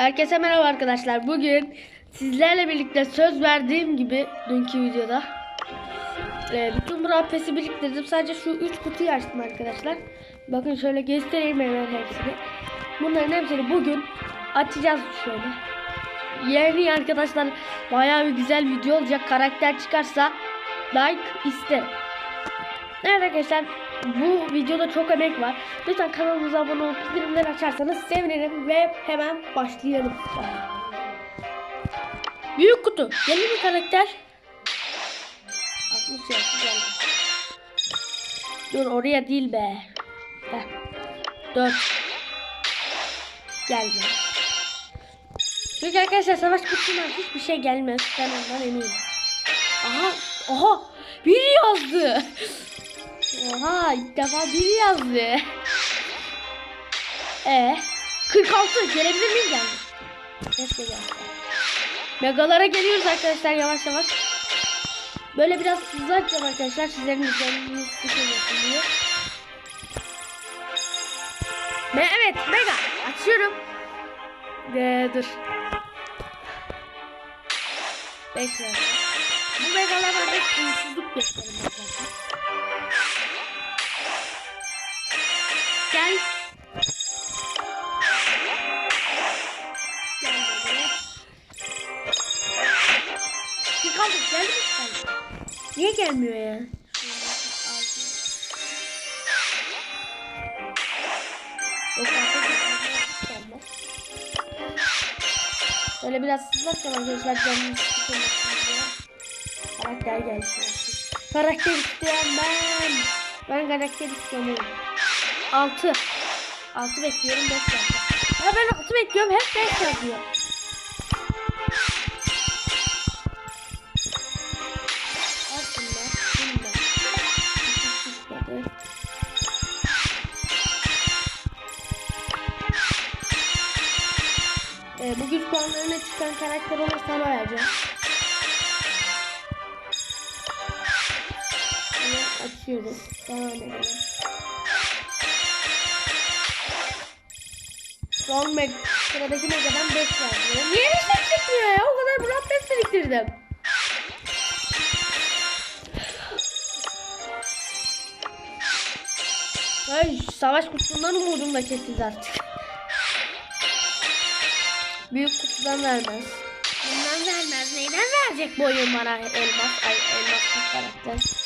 Herkese merhaba arkadaşlar. Bugün sizlerle birlikte söz verdiğim gibi dünkü videoda e, bütün Brawl Pass'i biriktirdim. Sadece şu 3 kutuyu açtım arkadaşlar. Bakın şöyle göstereyim hemen hepsini. Bunların hepsini bugün açacağız şöyle. Yeni arkadaşlar bayağı bir güzel video olacak. Karakter çıkarsa like isterim. Evet arkadaşlar bu videoda çok emek var. Lütfen kanalımıza abone olup bildirimleri açarsanız sevinirim ve hemen başlayalım. Büyük kutu. Yeni bir karakter. 60 yaşı geldi. Dur oraya değil be. Heh. 4. Gelme. Çünkü arkadaşlar savaş kutusundan hiçbir şey gelmez. Ben ondan eminim. Aha. Aha. Biri yazdı. Oha ilk defa biri yazdı. E 46 gelebilir miyim yani? Keşke gelse. Megalara geliyoruz arkadaşlar yavaş yavaş. Böyle biraz hızlı açacağım arkadaşlar sizlerin üzeriniz sıkılmasın diye. Me evet mega açıyorum. Ve dur. Bekle. Bu megalara hep uysuzluk beklerim Gel. Gel. Geldi? Niye gelmiyor ya? Böyle biraz sızlatacağım arkadaşlar canım sıkılmasın diye. Karakter gelsin. Karakter isteyen ben. Ben karakter istiyorum. 6. 6 bekliyorum 5 yazdı. Ya ben 6 bekliyorum hep 5 yazıyor. Aslında bunlar. Çıkmadı. Ee, bu güç puanlarına çıkan karakter olursa sana vereceğim. Açıyoruz. Devam edelim. Son meg sıradaki megadan 5 yazıyor. Niye bir şey çıkmıyor ya? O kadar Murat 5 biriktirdim. Ay savaş kutusundan umudum da kesildi artık. Büyük kutudan vermez. Bundan vermez. Neyden verecek bu oyun bana elmas? Ay elmas karakter.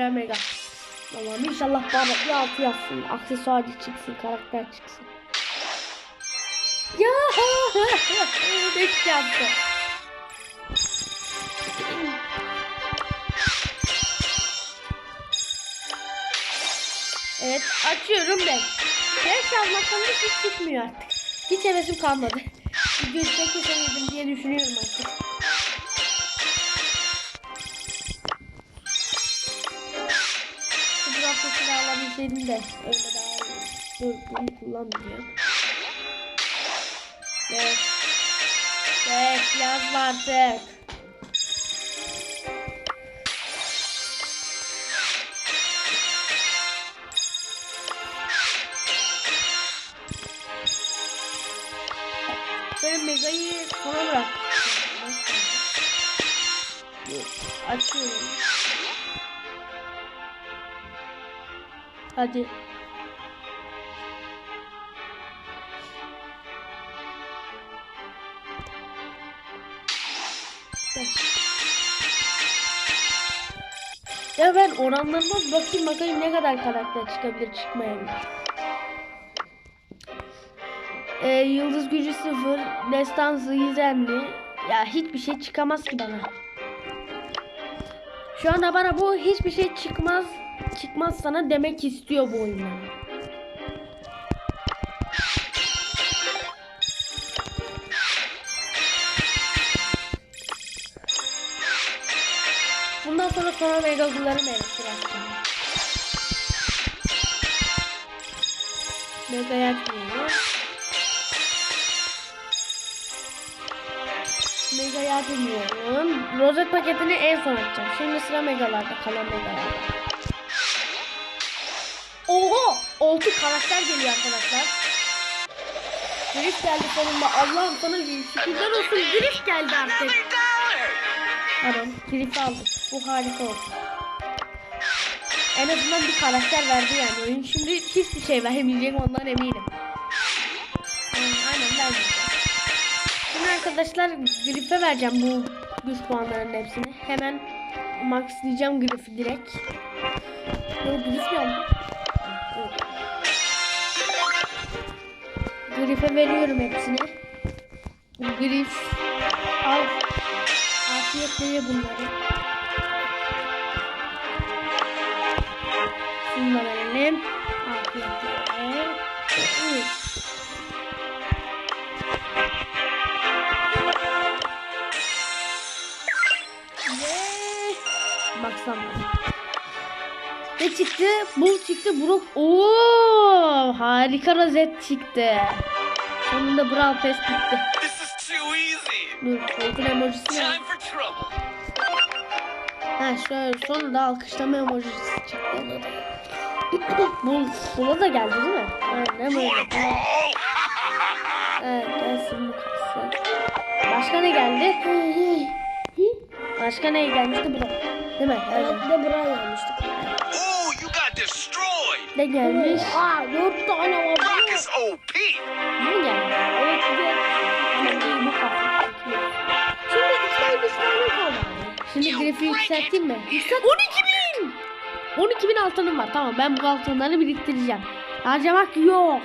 Sıra mega. Tamam inşallah bana bir altı yazsın. Aksesuarcı çıksın, karakter çıksın. Ya! Beş yaptı. Evet açıyorum ben. Beş yazmaktan hiç çıkmıyor artık. Hiç hevesim kalmadı. Video çekmeseydim diye düşünüyorum artık. Alabilseydim de öyle daha. Dur bunu kullanmıyor. Evet. Evet yazma artık. Ben Mega'yı sona bırak. Açıyorum. Hadi. Ya ben oranlarına bakayım bakayım ne kadar karakter çıkabilir çıkmayabilir. Ee, yıldız gücü sıfır, destansı gizemli. Ya hiçbir şey çıkamaz ki bana. Şu anda bana bu hiçbir şey çıkmaz çıkmaz sana demek istiyor bu oyun bana. Bundan sonra sonra megaguları mevcut açacağım. Mega yapmıyor. Mega'yı atmıyorum. Rozet paketini en son açacağım. Şimdi sıra Mega'larda. Kalan Mega'larda. Karakter geliyor arkadaşlar. Griff geldi sonunda. Allah'ım sana şükürler olsun. Griff geldi artık. Tamam. Griff aldım. Bu harika oldu. En azından bir karakter verdi yani oyun. Şimdi hiçbir şey vermeyecek ondan eminim. Hmm, aynen vermeyecek. Şimdi arkadaşlar Griff'e vereceğim bu güç puanlarının hepsini. Hemen maxlayacağım Griff'i direkt. Yo Griff mi aldım? Evet. Griff'e veriyorum hepsini. Griff al. Afiyetle ye bunları. Şunu da verelim. Afiyetle. Baksana. Ne çıktı? Bu çıktı. Brock. Oo, harika rozet çıktı. Sonunda Brawl Pass bitti. This is too easy. Dur, Colt'un emojisi ne? Time for trouble. Ha şöyle sonunda alkışlama emojisi çıktı. Bu sola da geldi değil mi? Aynen ball? Evet gelsin bu kalsın. Başka ne geldi? Başka ne gelmişti bu da? Değil mi? Evet. Bir de buraya gelmiştik. Ne gelmiş? Aa dört tane var. Brock is OP. Bu mu geldi? Evet bir bu. Şimdi iki tane kaldı. Şimdi grafiği yükselteyim mi? Yükselt 12 bin. 12 bin altınım var. Tamam ben bu altınları biriktireceğim. Harcamak yok.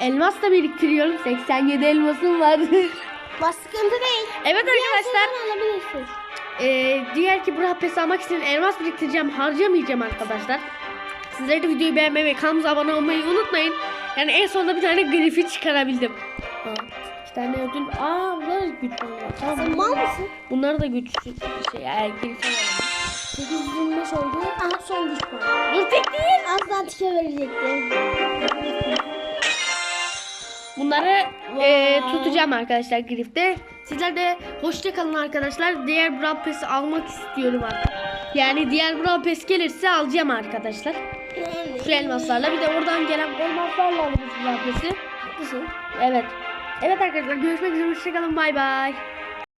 Elmas da biriktiriyorum. 87 elmasım var. Bas sıkıntı değil. evet arkadaşlar. Sen alabilirsin. Ee, diğer ki Brawl Pass almak için elmas biriktireceğim. Harcamayacağım arkadaşlar. Sizler de videoyu beğenmeyi ve kanalımıza abone olmayı unutmayın. Yani en sonunda bir tane grifi çıkarabildim. Ha, iki tane ödül. Aa bunlar güç var. Tamam. Sen mal mısın? Bunlar da güç şey. Yani grife alalım. 825 oldu. Aha son güç puanı. Dur tek değil. Az daha tike verecektim. Bunları e, tutacağım arkadaşlar grifte. Sizler de hoşça kalın arkadaşlar. Diğer Brawl Pass'i almak istiyorum artık. Yani diğer Brawl Pass gelirse alacağım arkadaşlar. Şu elmaslarla bir de oradan gelen elmaslarla Brawl Pass'i. Haklısın. Evet. Evet arkadaşlar görüşmek üzere. Hoşça kalın. Bay bay.